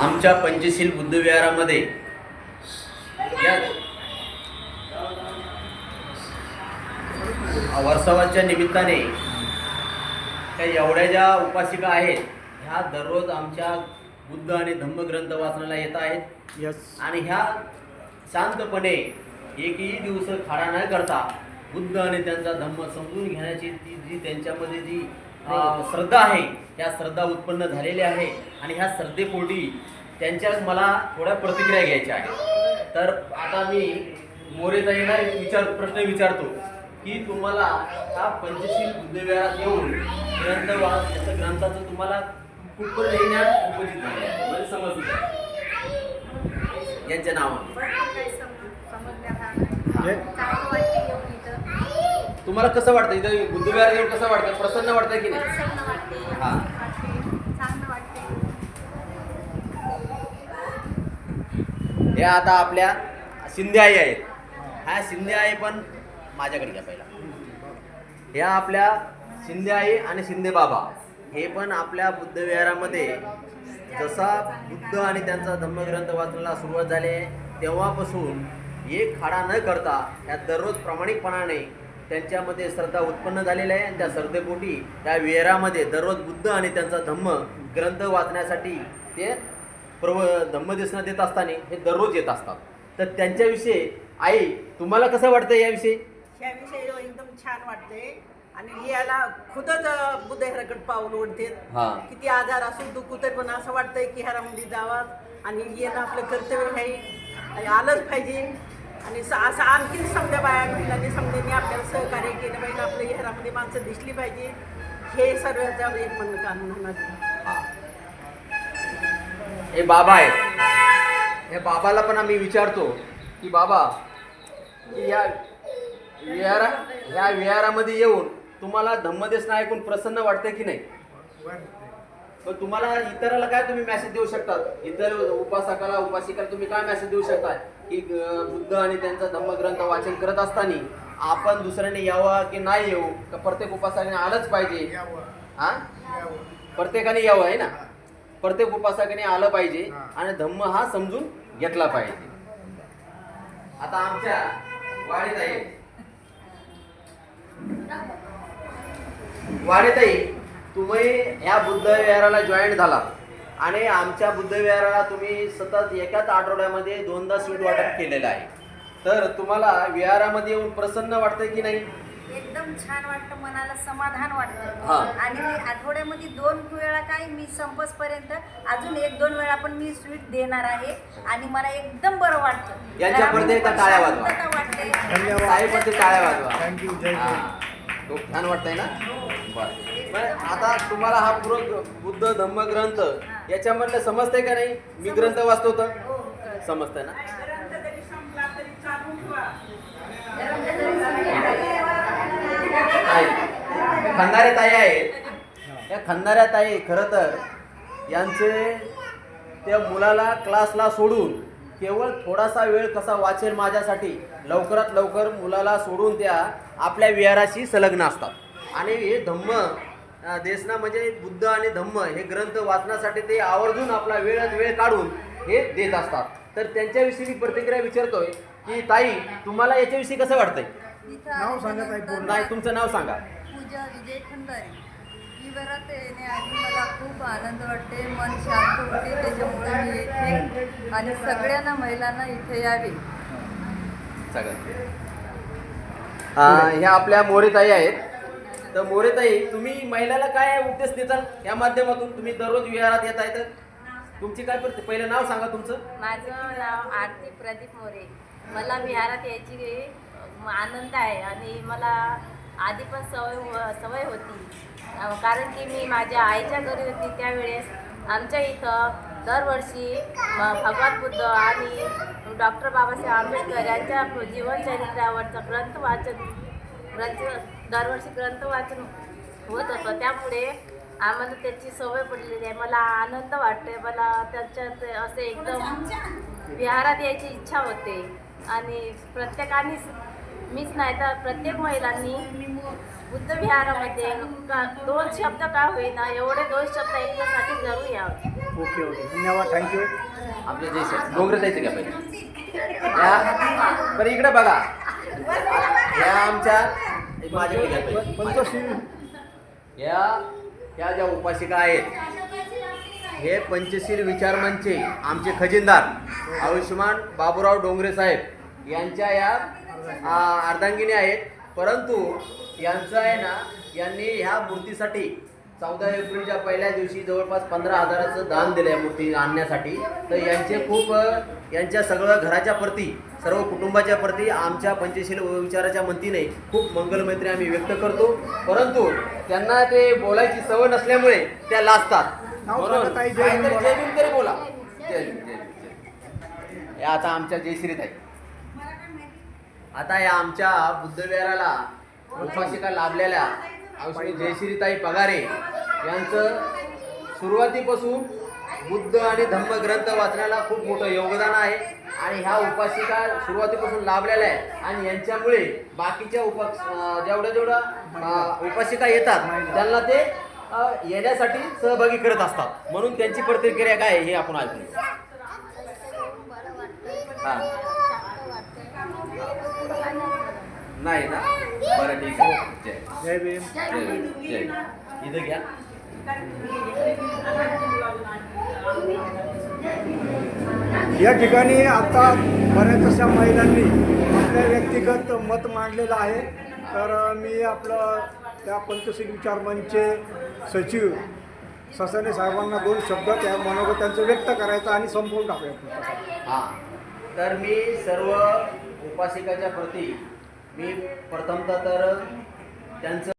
आमच्या पंचशील बुद्धविहारामध्ये या वर्षावाच्या निमित्ताने त्या एवढ्या ज्या उपासिका आहेत ह्या दररोज आमच्या बुद्ध आणि धम्मग्रंथ वाचनाला येत आहेत. यस आणि ह्या शांतपणे एकही दिवस खाडा न करता बुद्ध आणि त्यांचा धम्म समजून घेण्याची ती जी त्यांच्यामध्ये जी श्रद्धा आहे. त्या श्रद्धा उत्पन्न झालेली आहे. आणि ह्या श्रद्धेपोटी त्यांच्या मला थोड्या प्रतिक्रिया घ्यायच्या आहेत. तर आता मी मोरेताईंना एक विचार प्रश्न विचारतो की तुम्हाला ह्या पंचशील बुद्धविहारात येऊन ग्रंथ वा याचं ग्रंथाचं तुम्हाला कुठपर्यंत हे ज्ञान उपजित झालं आहे? म्हणजे समजलं. यांच्या नावाने. तुम्हाला कसं वाटतं? इथं बुद्धविहार येऊन कसं वाटतं? प्रसन्न वाटतं की नाही? हा. हे आता आपल्या शिंदे आई आहेत. ह्या शिंदे आई पण माझ्याकडे घ्या पहिला. ह्या आपल्या शिंदे आई आणि शिंदे बाबा. हे पण आपल्या बुद्धविहारामध्ये जसा बुद्ध आणि त्यांचा धम्मग्रंथ वाचनाला सुरुवात झाली आहे तेव्हापासून एक खाडा न करता ह्या दररोज प्रामाणिकपणाने त्यांच्यामध्ये श्रद्धा उत्पन्न झालेली आहे. आणि त्या श्रद्धेपोटी त्या विहारामध्ये दररोज बुद्ध आणि त्यांचा धम्म ग्रंथ वाचण्यासाठी ते प्रव धम्मदेशना देत असताना हे दररोज येत असतात. तर त्यांच्याविषयी आई तुम्हाला कसं वाटतं याविषयी? ह्याविषयी एकदम छान वाटते आणि याला खुदच बुद्ध ह्याकडे पाऊल ओढते. किती आजार असो दुखू तरी पण असं वाटतंय की ह्यामध्ये जावा. आणि येणं आपलं कर्तव्य आहे. आलंच पाहिजे. आणि असं आणखीन समजा बाया महिलांनी समजेने आपल्याला सहकार्य केलं पाहिजे आपल्या घरामध्ये माणसं दिसली पाहिजे हे सर्वांचं एक म्हणून कानून हे. बाबा आहे हे बाबाला पण आम्ही विचारतो की बाबा की या विहारा ह्या विहारामध्ये येऊन तुम्हाला धम्मदेशना ऐकून प्रसन्न वाटते की नाही? पण तुम्हाला इतराला काय तुम्ही मेसेज देऊ शकतात? इतर उपासकाला उपासिकाला तुम्ही काय मेसेज देऊ शकता की बुद्ध आणि त्यांचा धम्मग्रंथ वाचन करत असताना आपण दुसऱ्याने यावं की नाही येऊ? का प्रत्येक उपासकाने आलंच पाहिजे? हा? प्रत्येकाने यावं आहे ना? प्रत्येक उपासकाने आलं पाहिजे आणि धम्म हा समजून घेतला पाहिजे. आता आमच्या वाडीत आहे वाडीताई तुम्ही ह्या बुद्ध विहाराला जॉईन झाला. आणि आमच्या बुद्ध विहाराला तुम्ही सतत एकाच आठवड्यामध्ये दोनदा स्वीट वाटप केलेलं आहे. तर तुम्हाला विहारामध्ये येऊन प्रसन्न वाटतं की नाही? एकदम छान वाटतं मनाला समाधान वाटतं. हा. आणि मी आठवड्यामध्ये दोन वेळा काय मी संपसपर्यंत अजून एक दोन वेळा पण मी स्वीट देणार आहे. आणि मला एकदम बरं वाटतं. यांच्या घरामध्ये पडद्यात पण टाळ्या वाजवा. शांतता वाटते. धन्यवाद. टाळ्या वाजवा. थँक्यू जय हा. खूप छान वाटतंय ना? बरं. बरं, आता तुम्हाला हा पूर्ण बुद्ध धम्म ग्रंथ याच्यामधलं समजतंय का नाही? मी ग्रंथ वाचतो तर हो. समजतंय ना? आहे. खंदारे ताई आहेत या खंदाऱ्या ताई खरं तर यांचे त्या मुलाला क्लासला सोडून केवळ थोडासा वेळ कसा वाचेल माझ्यासाठी लवकरात लवकर मुलाला सोडून त्या आपल्या विहाराशी संलग्न असतात. आणि हे धम्म अं, देशना म्हणजे बुद्ध आणि धम्म हे ग्रंथ वाचण्यासाठी ते आवर्जून आपला वेळच वेळ काढून हे देत असतात. तर त्यांच्याविषयी मी प्रतिक्रिया विचारतोय की ताई तुम्हाला याच्याविषयी कसं वाटतंय? नाव सांगा ताई पूर्ण. नाही तुमचं नाव सांगा. पूजा विजय येण्याआधी मला खूप आनंद वाटते मन शांत होते त्याच्यामुळे मी येते आणि सगळ्यांना महिलांना इथे यावे. सगळं ह्या आपल्या मोरेताई आहेत. तर मोरेताई तुम्ही महिलाला काय उपदेश देताल? या माध्यमातून तुम्ही दररोज विहारात येत आहे तर? तुमची काय करते पहिलं नाव सांगा तुमचं. माझं नाव आरती प्रदीप मोरे. मला विहारात यायची आनंद आहे आणि मला आधी पण सवय हो, सवय होती. कारण की मी माझ्या आईच्या घरी होती त्यावेळेस आमच्या इथं दरवर्षी भगवान बुद्ध आणि डॉक्टर बाबासाहेब आंबेडकर यांच्या जीवनचरित्रावरचं ग्रंथ वाचन ग्रंथ दरवर्षी ग्रंथ वाचन होत होतं. त्यामुळे आम्हाला त्याची सवय पडलेली आहे. मला आनंद वाटते मला त्याच्यात असे एकदम विहारात यायची इच्छा होते. आणि प्रत्येकानेच मीच नाही तर प्रत्येक महिलांनी बुद्ध विहारामध्ये का दोन शब्द का होईना एवढे दोन शब्द ऐकण्यासाठी जरूर यावे. Okay okay. धन्यवाद. थँक्यू आपले जे सर डोंगर जायचं का पहिले? या. पण इकडे बघा. या आमच्या माझ्याकडे घ्या. पंचशील या ह्या ज्या उपासिका आहेत हे पंचशील विचार मंचे आमचे खजिनदार आयुष्यमान बाबूराव डोंगरे साहेब यांच्या या अर्धांगिनी आहेत परंतु यांचं आहे ना यांनी ह्या मूर्तीसाठी चौदा एप्रिलच्या पहिल्या दिवशी जवळपास पंधरा हजाराचं दान दिलं आहे मूर्ती आणण्यासाठी. तर यांचे खूप यांच्या सगळं घराच्या प्रती सर्व कुटुंबाच्या प्रती आमच्या पंचशील विचाराच्या मंतीने खूप मंगलमैत्री आम्ही व्यक्त करतो. परंतु त्यांना ते बोलायची सवय नसल्यामुळे त्या लाजतात. ताई, बोला. तरी. हे आता आमच्या जयश्रीत आहे आता या आमच्या बुद्धविहाराला उपासिका लाभलेल्या आणि जयश्रीताई पगारे यांचं सुरुवातीपासून बुद्ध आणि धम्म ग्रंथ वाचण्याला खूप मोठं योगदान आहे आणि ह्या उपासिका सुरुवातीपासून लाभलेल्या आहे आणि यांच्यामुळे बाकीच्या उपा जेवढ्या जेवढ्या उपासिका येतात त्यांना ते येण्यासाठी सहभागी करत असतात. म्हणून त्यांची प्रतिक्रिया काय हे आपण ऐकू हां. नाही ना? बरं ठीक आहे जय. जय भीम. जय भीम, जय भीम. इथं घ्या. या ठिकाणी आता बऱ्याच अशा महिलांनी आपल्या व्यक्तिगत मत मांडलेलं आहे. तर मी आपलं त्या पंचशील विचार मंचचे सचिव ससाने साहेबांना दोन शब्द त्या मनोगत त्यांचं व्यक्त करायचं आणि संपवून टाकूया. हा. तर मी सर्व उपासिकाच्या प्रती मी प्रथमतः तर त्यांचं